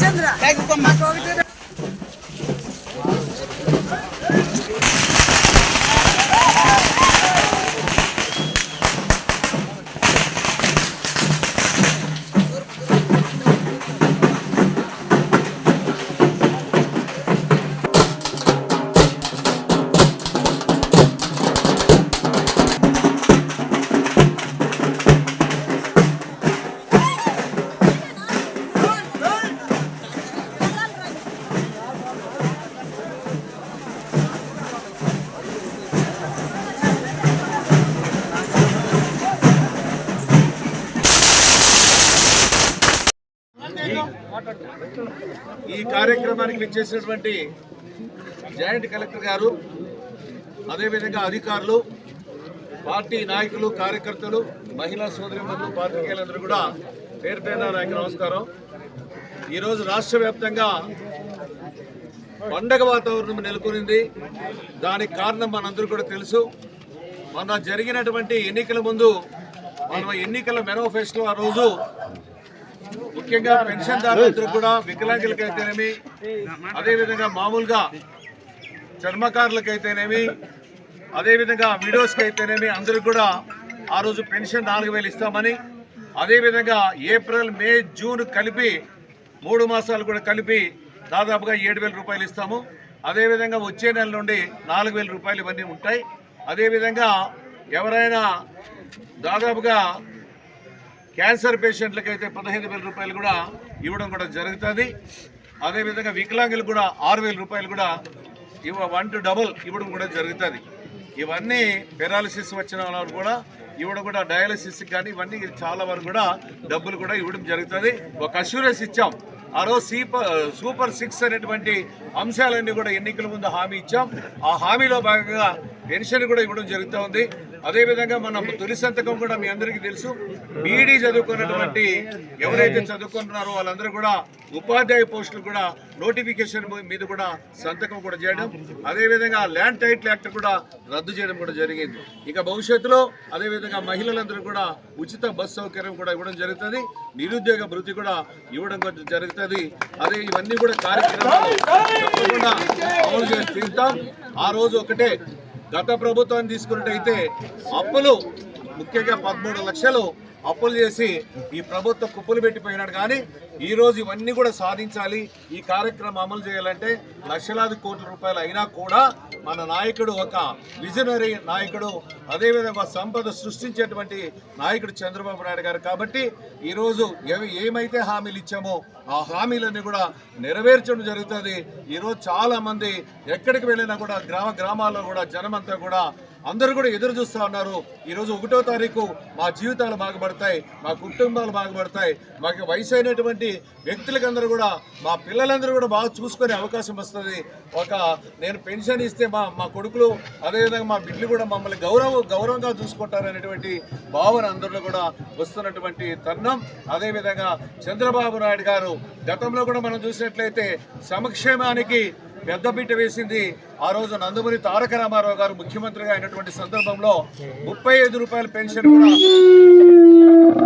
చంద్ర. ఈ కార్యక్రమానికి విచ్చేసినటువంటి జాయింట్ కలెక్టర్ గారు అదేవిధంగా అధికారులు పార్టీ నాయకులు కార్యకర్తలు మహిళా సోదరిమణులు పాత్రికేయులందరూ కూడా పేరు పేరున నాకు నమస్కారం. ఈరోజు రాష్ట్ర వ్యాప్తంగా పండగ వాతావరణం నెలకొనింది. దానికి కారణం మనందరూ కూడా తెలుసు. మన జరిగినటువంటి ఎన్నికల ముందు మన ఎన్నికల మేనిఫెస్టో ఆ రోజు ముఖ్యంగా పెన్షన్దారులందరూ కూడా వికలాంగులకైతేనేమి అదేవిధంగా మామూలుగా చర్మకారులకైతేనేమి అదేవిధంగా విడోస్కి అయితేనేమి అందరికి కూడా ఆ రోజు పెన్షన్ నాలుగు వేలు ఇస్తామని అదేవిధంగా ఏప్రిల్ మే జూన్ కలిపి మూడు మాసాలు కూడా కలిపి దాదాపుగా ఏడు వేల రూపాయలు ఇస్తాము. అదేవిధంగా వచ్చే నెల నుండి నాలుగు వేల రూపాయలు ఇవన్నీ ఉంటాయి. అదేవిధంగా ఎవరైనా దాదాపుగా క్యాన్సర్ పేషెంట్లకు అయితే పదహైదు వేల రూపాయలు కూడా ఇవ్వడం కూడా జరుగుతుంది. అదేవిధంగా వికలాంగులకు కూడా ఆరు వేల రూపాయలు కూడా ఇవ్వ వన్ టు డబుల్ ఇవ్వడం కూడా జరుగుతుంది. ఇవన్నీ పెరాలసిస్ వచ్చిన వాళ్ళు కూడా ఇవ్వడం కూడా డయాలసిస్ కానీ ఇవన్నీ చాలా వరకు కూడా డబ్బులు కూడా ఇవ్వడం జరుగుతుంది. ఒక అష్యూరెన్స్ ఇచ్చాం. ఆ రోజు సూపర్ సూపర్ సిక్స్ అనేటువంటి అంశాలన్నీ కూడా ఎన్నికల ముందు హామీ ఇచ్చాం. ఆ హామీలో భాగంగా పెన్షన్ కూడా ఇవ్వడం జరుగుతూ ఉంది. అదేవిధంగా మనం తొలి సంతకం కూడా మీ అందరికీ తెలుసు. బీడీ చదువుకున్నటువంటి ఎవరైతే చదువుకుంటున్నారో వాళ్ళందరూ కూడా ఉపాధ్యాయ పోస్టులు కూడా నోటిఫికేషన్ మీద కూడా సంతకం కూడా చేయడం. అదేవిధంగా ల్యాండ్ టైటిల్ యాక్ట్ కూడా రద్దు చేయడం కూడా జరిగింది. ఇక భవిష్యత్తులో అదేవిధంగా మహిళలందరూ కూడా ఉచిత బస్ సౌకర్యం కూడా ఇవ్వడం జరుగుతుంది. నిరుద్యోగ భృతి కూడా ఇవ్వడం జరుగుతుంది. అదే ఇవన్నీ కూడా కార్యక్రమాలు తప్పకుండా అమలు చేసి తీరుతాం. ఆ రోజు ఒకటే గత ప్రభుత్వాన్ని తీసుకున్నట్టయితే అప్పులు ముఖ్యంగా పదమూడు లక్షలు అప్పులు చేసి ఈ ప్రభుత్వం కుప్పలు పెట్టిపోయినాడు కానీ ఈ రోజు ఇవన్నీ కూడా సాధించాలి. ఈ కార్యక్రమం అమలు చేయాలంటే లక్షలాది కోట్ల రూపాయలు అయినా కూడా మన నాయకుడు ఒక విజనరీ నాయకుడు అదేవిధంగా సంపద సృష్టించేటువంటి నాయకుడు చంద్రబాబు నాయుడు గారు కాబట్టి ఈరోజు ఏమైతే హామీలు ఇచ్చామో ఆ హామీలన్నీ కూడా నెరవేర్చడం జరుగుతుంది. ఈరోజు చాలామంది ఎక్కడికి వెళ్ళినా కూడా గ్రామ గ్రామాల్లో కూడా జనమంతా కూడా అందరూ కూడా ఎదురు చూస్తూ ఉన్నారు. ఈరోజు ఒకటో తారీఖు మా జీవితాలు బాగుపడతాయి మా కుటుంబాలు బాగుపడతాయి. మాకు వయసు అయినటువంటి వ్యక్తులకందరూ కూడా మా పిల్లలందరూ కూడా బాగా చూసుకునే అవకాశం వస్తుంది. ఒక నేను పెన్షన్ ఇస్తే మా మా కొడుకులు అదేవిధంగా మా బిడ్డలు కూడా మమ్మల్ని గౌరవ గౌరవంగా చూసుకుంటారనేటువంటి భావన అందరిలో కూడా వస్తున్నటువంటి తరుణం. అదేవిధంగా చంద్రబాబు నాయుడు గారు గతంలో కూడా మనం చూసినట్లయితే సంక్షేమానికి పెద్దపీట వేసింది ఆ రోజు నందమూరి తారక రామారావు గారు ముఖ్యమంత్రిగా అయినటువంటి సందర్భంలో ముప్పై ఐదు రూపాయల పెన్షన్ కూడా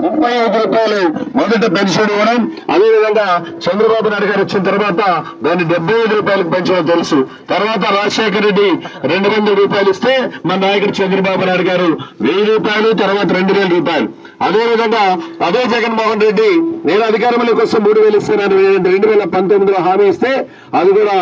ముప్పై ఐదు రూపాయలు మొదట పెన్షన్ ఇవ్వడం అదేవిధంగా చంద్రబాబు నాయుడు గారు వచ్చిన తర్వాత దాన్ని డెబ్బై ఐదు రూపాయలకు పెంచడం తెలుసు. తర్వాత రాజశేఖర రెడ్డి రెండు వందల రూపాయలు ఇస్తే మన నాయకుడు చంద్రబాబు నాయుడు గారు వెయ్యి రూపాయలు తర్వాత రెండు వేల రూపాయలు. అదేవిధంగా అదే జగన్మోహన్ రెడ్డి నేను అధికారంలోకి వస్తే మూడు వేలు ఇస్తాను రెండు వేల పంతొమ్మిదిలో హామీ ఇస్తే అది కూడా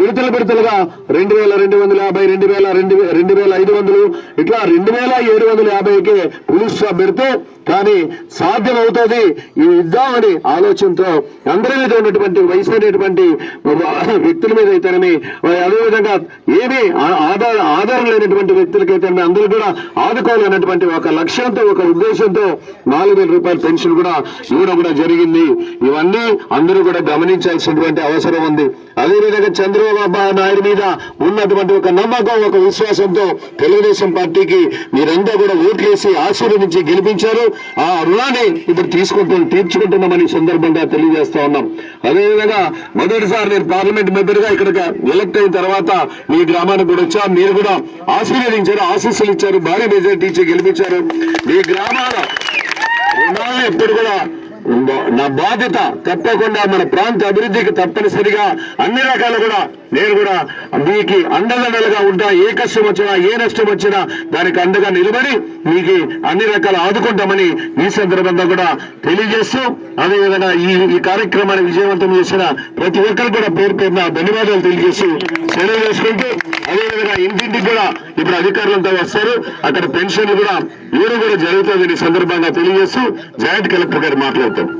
విడతల విడతలుగా రెండు వేల రెండు వందల యాభై రెండు వేల రెండు రెండు వేల ఐదు వందలు. ఇట్లా రెండు వేల ఏడు వందల యాభైకి పులుసు స్టాప్ పెడితే కానీ సాధ్యం అవుతుంది ఇది ఇద్దామని ఆలోచనతో అందరి మీద ఉన్నటువంటి వయసు అనేటువంటి వ్యక్తుల మీద అయితేనేమి అదేవిధంగా ఏమీ ఆధార ఆధారం లేనటువంటి వ్యక్తులకైతే అందరూ కూడా ఆదుకోవాలన్నటువంటి ఒక లక్ష్యంతో ఒక ఉద్దేశంతో నాలుగు వేల రూపాయల పెన్షన్ కూడా ఇవ్వడం కూడా జరిగింది. ఇవన్నీ అందరూ కూడా గమనించాల్సినటువంటి అవసరం ఉంది. అదేవిధంగా చంద్రబాబు నాయుడు మీద ఉన్నటువంటి ఒక నమ్మకం ఒక విశ్వాసంతో తెలుగుదేశం పార్టీకి మీరంతా కూడా ఓట్లేసి ఆశీర్వదించి గెలిపించారు. ఆ రుణాన్ని ఇప్పుడు తీసుకుంటూ తీర్చుకుంటున్నామని సందర్భంగా తెలియజేస్తా ఉన్నాం. అదేవిధంగా మొదటిసారి నేను పార్లమెంట్ మెంబర్గా ఇక్కడ ఎలక్ట్ అయిన తర్వాత మీ గ్రామానికి కూడా వచ్చా. మీరు కూడా ఆశీర్వదించారు ఆశీస్సులు ఇచ్చారు భారీ మెజార్టీ ఇచ్చి గెలిపించారు. మీ గ్రామాల రుణాలను ఎప్పుడు కూడా నా బాధ్యత తప్పకుండా మన ప్రాంత అభివృద్ధికి తప్పనిసరిగా అన్ని రకాలు కూడా నేను కూడా మీకు అండదండలుగా ఉంటా. ఏ కష్టం వచ్చినా ఏ నష్టం వచ్చినా దానికి అండగా నిలబడి మీకు అన్ని రకాలు ఆదుకుంటామని ఈ సందర్భంగా కూడా తెలియజేస్తూ అదేవిధంగా ఈ ఈ కార్యక్రమాన్ని విజయవంతం చేసిన ప్రతి ఒక్కరు కూడా పేరు పేరున ధన్యవాదాలు తెలియజేస్తూ సెలవు చేసుకుంటూ అదేవిధంగా ఇంటింటికి కూడా ఇప్పుడు అధికారులంతా వస్తారు. అక్కడ పెన్షన్లు కూడా ఊరు కూడా జరుగుతుందని ఈ సందర్భంగా తెలియజేస్తూ జాయింట్ కలెక్టర్ గారు మాట్లాడతారు